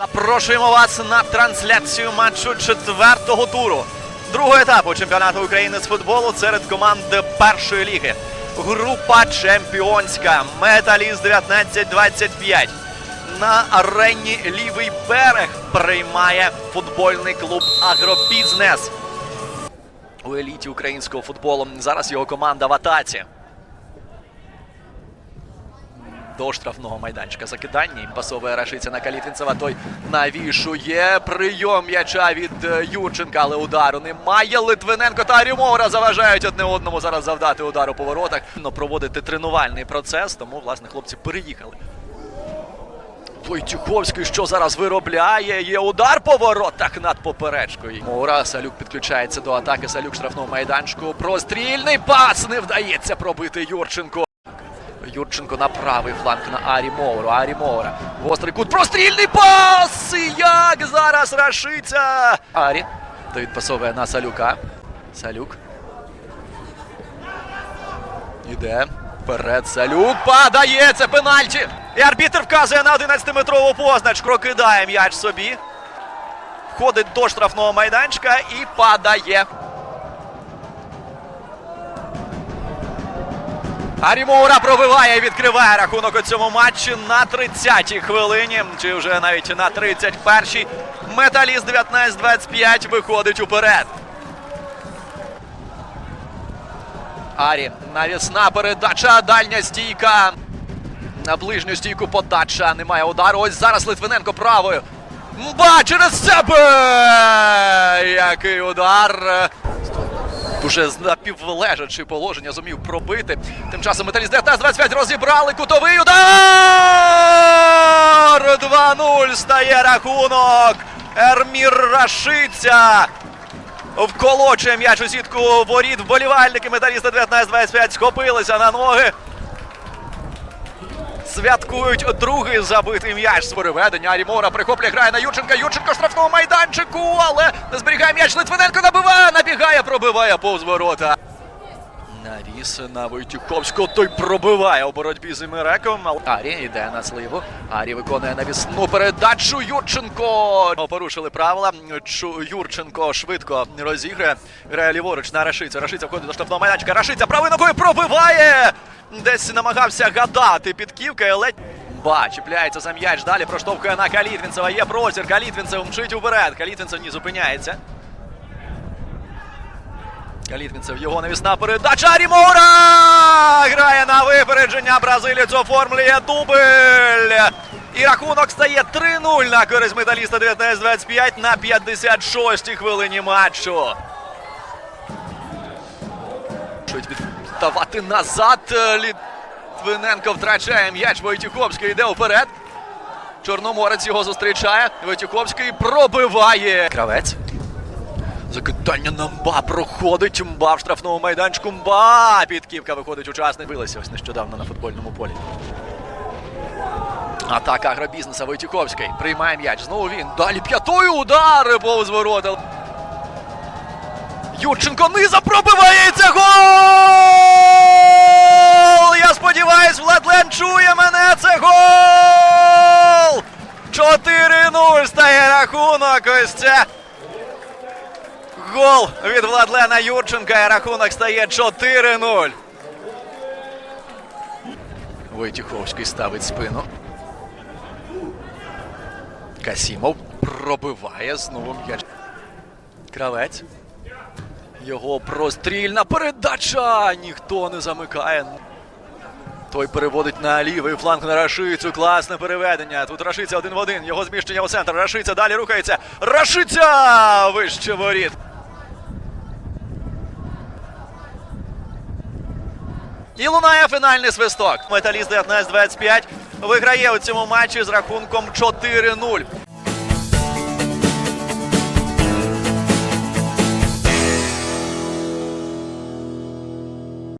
Запрошуємо вас на трансляцію матчу четвертого туру другого етапу чемпіонату України з футболу серед команд першої ліги. Група чемпіонська Металіст 1925. На арені Лівий берег приймає футбольний клуб Агробізнес. У еліті українського футболу зараз його команда в атаці. До штрафного майданчика закидання. І пасовує Рашиця на Калітвінцева. Той навішує прийом м'яча від е, Юрченка, але удару немає. Литвиненко та Рюмовра заважають одне одному зараз завдати удару по воротах. Но проводити тренувальний процес, тому власне хлопці переїхали. Войтюховський, що зараз виробляє? Є удар по воротах над поперечкою. Моура Салюк підключається до атаки. Салюк штрафного майданчику. Прострільний пас не вдається пробити Юрченко. Юрченко на правий фланг на Арі Моуру. Арі Моура. Гострий кут. Прострільний пас! І Як зараз рашиться? Арі. То відпасовує на Салюка. Салюк. Іде. Вперед Салюк падає. Це пенальті. І арбітр вказує на 11-метрову позначку. Прокидає м'яч собі. Входить до штрафного майданчика і падає. Арімоура пробиває і відкриває рахунок у цьому матчі на 30-й хвилині, чи вже навіть на 31-й. Металіст 19-25 виходить уперед. Арі, навісна передача, дальня стійка. На ближню стійку подача. Немає удару. Ось зараз Литвиненко правою. Мба через себе! Який удар! Уже з напівлежачи положення зумів пробити. Тим часом металіст ДТС 25 розібрали кутовий удар! 2-0 стає рахунок. Ермір Рашиця. Вколочує м'яч у сітку воріт. Вболівальники металіста 19-25 схопилися на ноги. Святкують другий забитий м'яч з переведення. Арімора прихоплює, грає на Юрченка. Юрченко штрафного майданчику, але не зберігає м'яч. Литвиненко набиває, набігає, пробиває повз ворота. Навіс на Войтюховського. Той пробиває у боротьбі з Імереком. Арі йде на сливу. Арі виконує навісну передачу. Юрченко. Порушили правила. Чу- Юрченко швидко розіграє. Грає ліворуч на Рашицю. Рашиця входить до штрафного майданчика. Рашиця правою ногою пробиває. Десь намагався гадати підківка, але Ба, чіпляється за м'яч. Далі проштовхує на Калітвінцева. Є простір. Калітвінцев мчить уперед. Калітвінцев не зупиняється. Калітвінцев його навісна передача. Арімора! Грає на випередження. Бразилець оформлює дубль. І рахунок стає 3-0 на користь металіста 19-25 на 56-й хвилині матчу. Чуть віддавати назад. Літвиненко втрачає м'яч. Войтюховський йде вперед. Чорноморець його зустрічає. Войтюховський пробиває. Кравець. Закидання на Мба проходить. Мба в штрафному майданчику. Мба! Підківка виходить учасник. Билися ось нещодавно на футбольному полі. Атака агробізнеса Войтюховський. Приймає м'яч. Знову він. Далі п'ятою удари повз ворота. Юрченко низа пробиває це гол! Я сподіваюсь, Владлен чує мене. Це гол! 4-0 стає рахунок. Ось це. Гол від Владлена Юрченка. І рахунок стає 4-0. Войтюховський ставить спину. Касімов пробиває знову м'яч. Кравець. Його прострільна передача. Ніхто не замикає. Той переводить на лівий фланг на Рашицю. Класне переведення. Тут Рашиця один в один. Його зміщення у центр. Рашиця далі рухається. Рашиця! Вище воріт. І лунає фінальний свисток. Металіст 19-25 виграє у цьому матчі з рахунком 4-0.